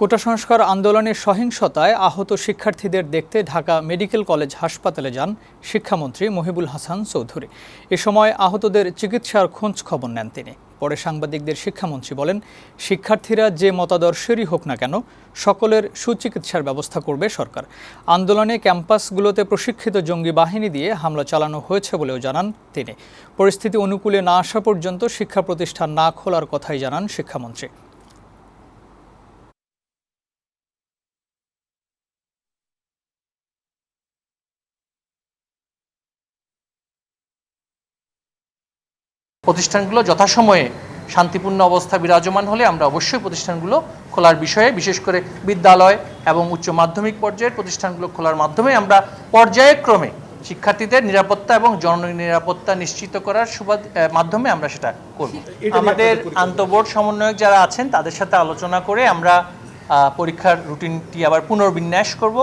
কোটা সংস্কার আন্দোলনের সহিংসতায় আহত শিক্ষার্থীদের দেখতে ঢাকা মেডিকেল কলেজ হাসপাতালে যান শিক্ষামন্ত্রী মহিবুল হাসান চৌধুরী। এ সময় আহতদের চিকিৎসার খোঁজ খবর নেন তিনি। পরে সাংবাদিকদের শিক্ষামন্ত্রী বলেন, শিক্ষার্থীরা যে মতাদর্শেরই হোক না কেন, সকলের সুচিকিৎসার ব্যবস্থা করবে সরকার। আন্দোলনে ক্যাম্পাসগুলোতে প্রশিক্ষিত জঙ্গি বাহিনী দিয়ে হামলা চালানো হয়েছে বলেও জানান তিনি। পরিস্থিতি অনুকূলে না আসা পর্যন্ত শিক্ষা প্রতিষ্ঠান না খোলার কথাই জানান শিক্ষামন্ত্রী। প্রতিষ্ঠানগুলো যথাসময়ে শান্তিপূর্ণ অবস্থা বিরাজমান হলে আমরা অবশ্যই প্রতিষ্ঠানগুলো খোলার বিষয়ে বিশেষ করে বিদ্যালয় এবং উচ্চ মাধ্যমিক পর্যায়ের প্রতিষ্ঠানগুলো খোলার মাধ্যমে আমরা পর্যায়ক্রমে শিক্ষার্থীদের নিরাপত্তা এবং জন নিরাপত্তা নিশ্চিত করার সুবাদ মাধ্যমে আমরা সেটা করব। আমাদের আন্তবোর্ড সমন্বয়ক যারা আছেন তাদের সাথে আলোচনা করে আমরা পরীক্ষার রুটিনটি আবার পুনর্বিন্যাস করব।